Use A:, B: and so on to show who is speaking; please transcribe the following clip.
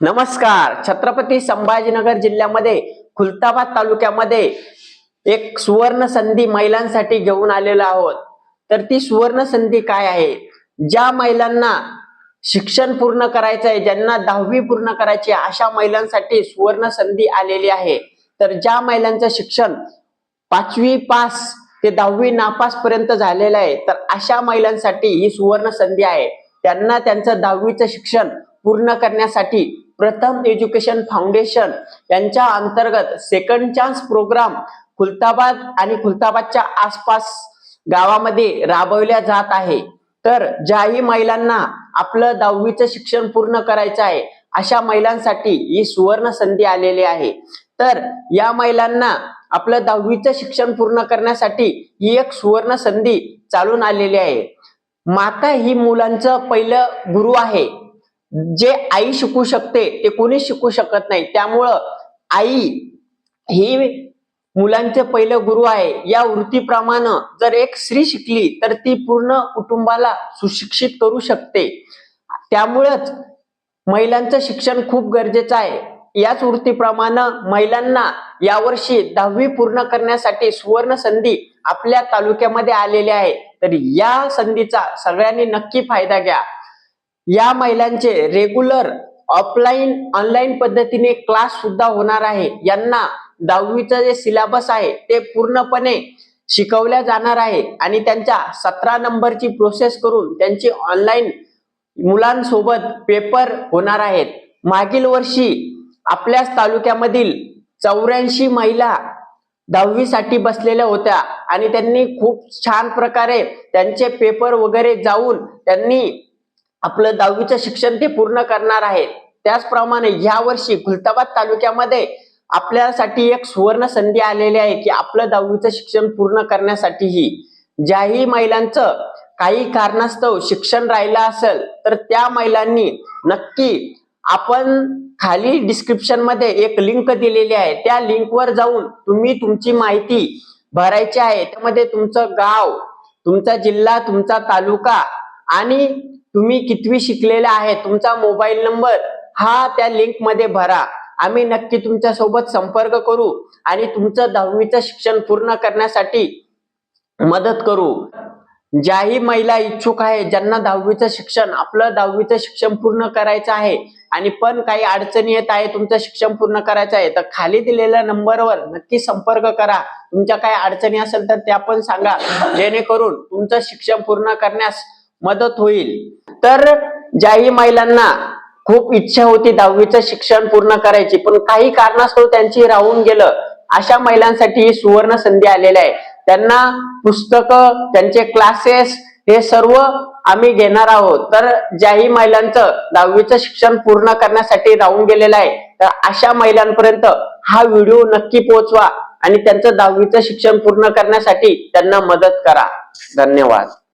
A: नमस्कार. छत्रपती संभाजीनगर जिल्ह्यामध्ये खुलताबाद तालुक्यामध्ये एक सुवर्ण संधी महिलांसाठी घेऊन आलेलो आहोत. तर ती सुवर्ण संधी काय आहे? ज्या महिलांना शिक्षण पूर्ण करायचं आहे ज्यांना दहावी पूर्ण करायची आहे, अशा महिलांसाठी सुवर्ण संधी आलेली आहे. तर ज्या महिलांचं शिक्षण पाचवी पास ते दहावी नापास पर्यंत झालेलं आहे तर अशा महिलांसाठी ही सुवर्ण संधी आहे. त्यांना त्यांचं दहावीचं शिक्षण पूर्ण करण्यासाठी प्रथम एज्युकेशन फाउंडेशन यांच्या अंतर्गत सेकंड चान्स प्रोग्राम खुलताबाद आणि खुलताबादच्या आसपास गावामध्ये राबवल्या जात आहे. तर ज्याही महिलांना आपलं दहावीचं शिक्षण पूर्ण करायचं आहे अशा महिलांसाठी ही सुवर्ण संधी आलेली आहे. तर या महिलांना आपलं दहावीचं शिक्षण पूर्ण करण्यासाठी ही एक सुवर्ण संधी चालून आलेली आहे. माता ही मुलांचं पहिलं गुरु आहे. जे आई शिकू शकते ते कोणी शिकू शकत नाही. त्यामुळं आई ही मुलांचे पहिलं गुरु आहे. या वृत्तीप्रमाणे जर एक स्त्री शिकली तर ती पूर्ण कुटुंबाला सुशिक्षित करू शकते. त्यामुळंच महिलांचं शिक्षण खूप गरजेचं आहे. याच वृत्तीप्रमाणे महिलांना यावर्षी दहावी पूर्ण करण्यासाठी सुवर्ण संधी आपल्या तालुक्यामध्ये आलेली आहे. तर या संधीचा सगळ्यांनी नक्की फायदा घ्या. या महिलांचे रेग्युलर ऑफलाईन ऑनलाईन पद्धतीने क्लास सुद्धा होणार आहे. यांना दहावीचं जे सिलेबस आहे ते पूर्णपणे शिकवल्या जाणार आहे. आणि त्यांच्या सतरा नंबरची प्रोसेस करून त्यांची ऑनलाईन मुलांसोबत पेपर होणार आहेत. मागील वर्षी आपल्याच तालुक्यामधील चौऱ्याऐंशी महिला दहावीसाठी बसलेल्या होत्या. आणि त्यांनी खूप छान प्रकारे त्यांचे पेपर वगैरे जाऊन त्यांनी आपलं दहावीचं शिक्षण ते पूर्ण करणार आहेत. त्याचप्रमाणे या वर्षी खुलताबाद तालुक्यामध्ये आपल्यासाठी एक सुवर्ण संधी आलेली आहे की आपलं दहावीचं शिक्षण पूर्ण करण्यासाठीही ज्याही महिलांचं काही कारणास्तव शिक्षण राहिलं असेल तर त्या महिलांनी नक्की आपण खाली डिस्क्रिप्शनमध्ये एक लिंक दिलेली आहे. त्या लिंकवर जाऊन तुम्ही तुमची माहिती भरायची आहे. त्यामध्ये तुमचं गाव तुमचा जिल्हा तुमचा तालुका आणि तुम्ही कितवी शिकलेला आहे तुमचा मोबाईल नंबर हा त्या लिंकमध्ये भरा. आम्ही नक्की तुमच्यासोबत संपर्क करू आणि तुमचं दहावीचं शिक्षण पूर्ण करण्यासाठी मदत करू. ज्याही महिला इच्छुक आहे ज्यांना दहावीचं शिक्षण आपलं दहावीचं शिक्षण पूर्ण करायचं आहे आणि पण काही अडचणी येत आहे तुमचं शिक्षण पूर्ण करायचं आहे तर खाली दिलेल्या नंबरवर नक्की संपर्क करा. तुमच्या काही अडचणी असेल तर त्या पण सांगा. जेणेकरून तुमचं शिक्षण पूर्ण करण्यास मदत होईल. तर ज्याही महिलांना खूप इच्छा होती दहावीचं शिक्षण पूर्ण करायची पण काही कारणास्तव त्यांची राहून गेलं. अशा महिलांसाठी सुवर्ण संधी आलेल्या आहे. त्यांना पुस्तकं त्यांचे क्लासेस हे सर्व आम्ही घेणार आहोत. तर ज्याही महिलांचं दहावीचं शिक्षण पूर्ण करण्यासाठी राहून गेलेलं आहे. तर अशा महिलांपर्यंत हा व्हिडिओ नक्की पोहोचवा आणि त्यांचं दहावीचं शिक्षण पूर्ण करण्यासाठी त्यांना मदत करा. धन्यवाद.